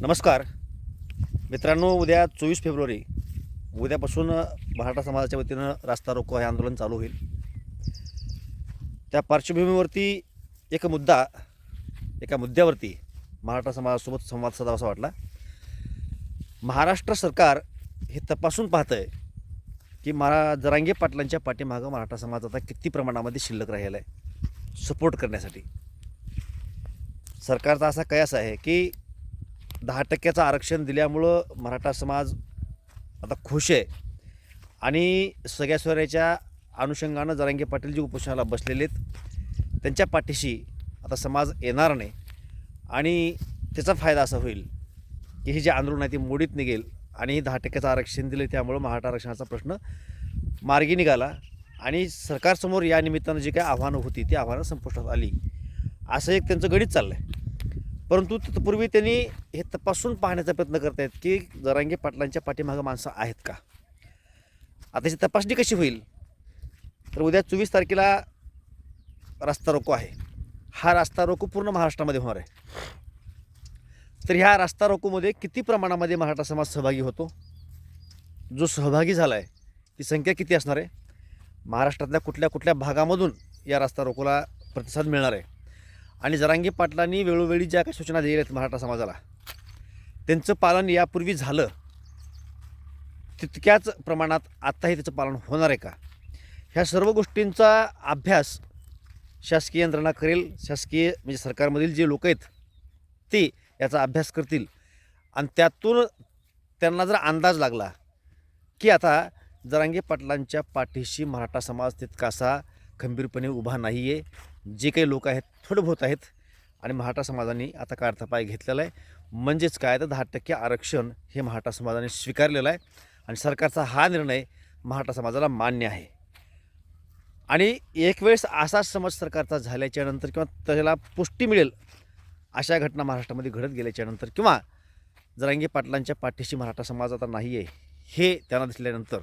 नमस्कार. मित्रांनो उद्या चोवीस फेब्रुवारी उद्यापासून मराठा समाजाच्या वतीनं रास्ता रोको हे आंदोलन चालू होईल. त्या पार्श्वभूमीवरती एक मुद्दा एका मुद्द्यावरती मराठा समाजासोबत संवाद साधावा असा वाटला. महाराष्ट्र सरकार हे तपासून पाहतं आहे की मरा जरांगे पाटलांच्या पाठीमागं मराठा समाज आता किती प्रमाणामध्ये शिल्लक राहिला आहे सपोर्ट करण्यासाठी. सरकारचा असा कयास आहे की दहा टक्क्याचं आरक्षण दिल्यामुळं मराठा समाज आता खुश आहे. आणि सगळ्या सोयऱ्याच्या अनुषंगानं जरांगे पाटील जे उपोषणाला बसलेले आहेत. त्यांच्या पाठीशी आता समाज येणार नाही. आणि त्याचा फायदा असा होईल की हे जे आंदोलन आहे ते मोडीत निघेल आणि दहा टक्क्याचं आरक्षण दिलं त्यामुळं मराठा आरक्षणाचा प्रश्न मार्गी निघाला. आणि सरकारसमोर या निमित्तानं जी काही आव्हानं होती ती आव्हानं संपुष्टात आली. असं एक त्यांचं गणित चाललं आहे परंतु तत्पूर्वी त्यांनी हे तपासून पाहण्याचा प्रयत्न करत आहेत की जरांगे पाटलांच्या पाठीमागं माणसं आहेत का? आता त्याची तपासणी कशी होईल? तर उद्या चोवीस तारखेला रास्ता रोको आहे. हा रास्ता रोको पूर्ण महाराष्ट्रामध्ये होणार आहे. तर ह्या रास्ता रोकोमध्ये किती प्रमाणामध्ये मराठा समाज सहभागी होतो? जो सहभागी झाला आहे ती संख्या किती असणार आहे? महाराष्ट्रातल्या कुठल्या कुठल्या भागामधून या रास्ता रोकोला प्रतिसाद मिळणार आहे? आणि जरांगी पाटलांनी वेळोवेळी ज्या काही सूचना दिल्या आहेत मराठा समाजाला त्यांचं पालन यापूर्वी झालं. तितक्याच प्रमाणात आत्ताही त्याचं पालन होणार आहे का? ह्या सर्व गोष्टींचा अभ्यास शासकीय यंत्रणा करेल. शासकीय म्हणजे सरकारमधील जे लोक आहेत ते याचा अभ्यास करतील. आणि त्यातून त्यांना जर अंदाज लागला की आता जरांगे पाटलांच्या पाठीशी मराठा समाज तितकासा खंबीरपणे उभा नाही आहे जे काही लोक आहेत थोडं बहुत आहेत आणि मराठा समाजाने आता काढता पाय घेतलेला आहे? म्हणजेच काय? तर दहा टक्के आरक्षण हे मराठा समाजाने स्वीकारलेलं आहे आणि सरकारचा हा निर्णय मराठा समाजाला मान्य आहे. आणि एक वेळेस असा समज सरकारचा झाल्याच्यानंतर किंवा त्याला पुष्टी मिळेल अशा घटना महाराष्ट्रामध्ये घडत गेल्याच्यानंतर किंवा जरांगे पाटलांच्या पाठीशी मराठा समाज आता नाही आहे हे त्यांना दिसल्यानंतर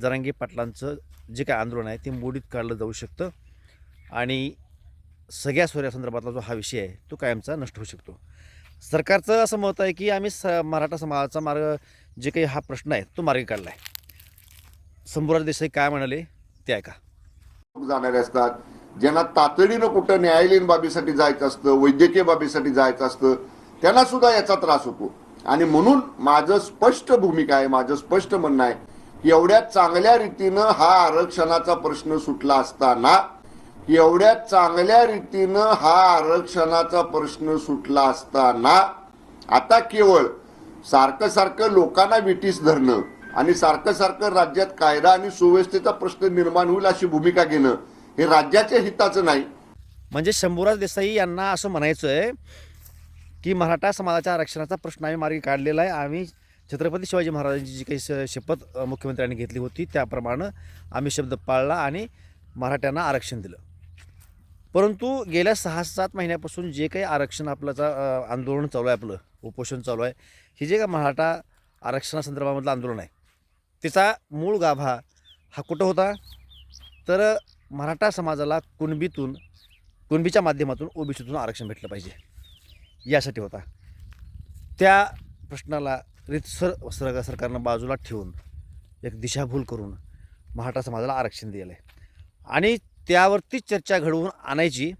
जरांगे पाटलांचं जे काय आंदोलन आहे ते मोडीत काढलं जाऊ शकतं. आणि सगळ्या सूर्यासंदर्भातला जो हा विषय आहे तो कायमचा नष्ट होऊ शकतो. सरकारचं असं मत आहे की आम्ही स मराठा समाजाचा मार्ग जे काही हा प्रश्न आहे तो मार्गी काढला आहे. शंभूराज देसाई काय म्हणाले ते ऐका. लोक जाणारे असतात ज्यांना तातडीनं कुठं न्यायालयीन बाबीसाठी जायचं असतं वैद्यकीय बाबीसाठी जायचं असतं त्यांना सुद्धा याचा त्रास होतो. आणि म्हणून माझं स्पष्ट भूमिका आहे माझं स्पष्ट म्हणणं आहे की एवढ्या चांगल्या रीतीनं हा आरक्षणाचा प्रश्न सुटला असताना एवढ्या चांगल्या रीतीनं हा आरक्षणाचा प्रश्न सुटला असताना आता केवळ सारखं सारखं लोकांना विटीस धरणं आणि सारखं सारखं राज्यात कायदा आणि सुव्यवस्थेचा प्रश्न निर्माण होईल अशी भूमिका घेणं हे राज्याच्या हिताचं नाही. म्हणजे शंभूराज देसाई यांना असं म्हणायचं आहे की मराठा समाजाच्या आरक्षणाचा प्रश्न आम्ही मार्गी काढलेला आहे. आम्ही छत्रपती शिवाजी महाराजांची जी काही श- शपथ मुख्यमंत्र्यांनी घेतली होती त्याप्रमाणे आम्ही शब्द पाळला आणि मराठ्यांना आरक्षण दिलं. परंतु गेल्या सहा सात महिन्यापासून जे काही आरक्षण आपल्याचा आंदोलन चालू आहे आपलं उपोषण चालू आहे हे जे काय मराठा आरक्षणासंदर्भामधलं आंदोलन आहे त्याचा मूळ गाभा हा कुठं होता? तर मराठा समाजाला कुणबीतून कुणबीच्या माध्यमातून ओबीसीतून आरक्षण भेटलं पाहिजे यासाठी होता. त्या प्रश्नाला रितसर सर सरकारनं बाजूला ठेवून एक दिशाभूल करून मराठा समाजाला आरक्षण दिलं आहे. आणि त्यावरतीच चर्चा घडवून आणायची.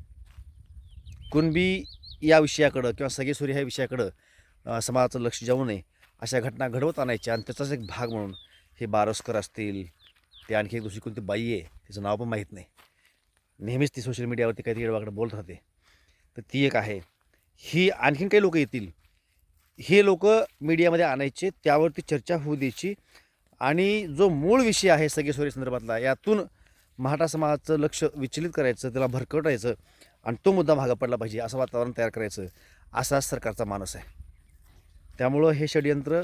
कुणबी या विषयाकडं किंवा सगेसुरी ह्या विषयाकडं समाजाचं लक्ष जाऊ नये अशा घटना घडवत आणायच्या आणि त्याचाच एक भाग म्हणून हे बारस्कर असतील ते आणखी एक दुसरी कोणती बाई आहे तिचं नाव पण माहीत नाही. नेहमीच ती सोशल मीडियावरती काहीतरी येडवाकडं बोलत राहते. तर ती एक आहे. ही आणखीन काही लोक येतील. हे लोक मीडियामध्ये आणायचे त्यावरती चर्चा होऊ द्यायची आणि जो मूळ विषय आहे सगळे संदर्भातला यातून मराठा समाजाचं लक्ष विचलित करायचं त्याला भरकटायचं आणि तो मुद्दा भागा पडला पाहिजे असं वातावरण तयार करायचं असा सरकारचा मानस आहे. त्यामुळं हे षडयंत्र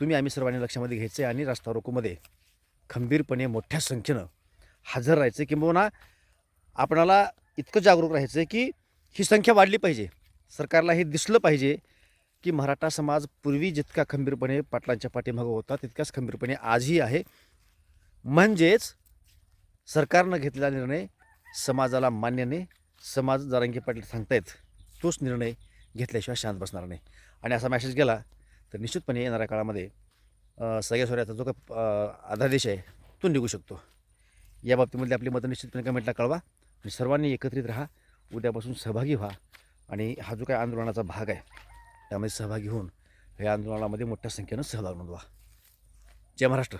तुम्ही आम्ही सर्वांनी लक्षामध्ये घ्यायचं आहे आणि रास्ता रोकोमध्ये खंबीरपणे मोठ्या संख्येनं हजर राहायचं किंबहुना आपणाला इतकं जागरूक राहायचं आहे की ही संख्या वाढली पाहिजे. सरकारला हे दिसलं पाहिजे की मराठा समाज पूर्वी जितका खंबीरपणे पाटलांच्या पाठीमागं होता तितक्याच खंबीरपणे आजही आहे. म्हणजेच सरकारनं घेतलेला निर्णय समाजाला मान्य नाही समाज जारांगी पाटील सांगतायत तोच निर्णय घेतल्याशिवाय शांत बसणार नाही. आणि असा मॅसेज गेला तर निश्चितपणे येणाऱ्या काळामध्ये सगळ्या सोऱ्याचा जो काही आधारदेश अध्यादेश आहे तो निघू शकतो. या बाबतीमध्ये आपली मतं निश्चितपणे कमेंटला कळवा आणि सर्वांनी एकत्रित राहा उद्यापासून सहभागी व्हा आणि हा जो काही आंदोलनाचा भाग आहे त्यामध्ये सहभागी होऊन या आंदोलनामध्ये मोठ्या संख्येनं सहभाग नोंदवा. जय महाराष्ट्र.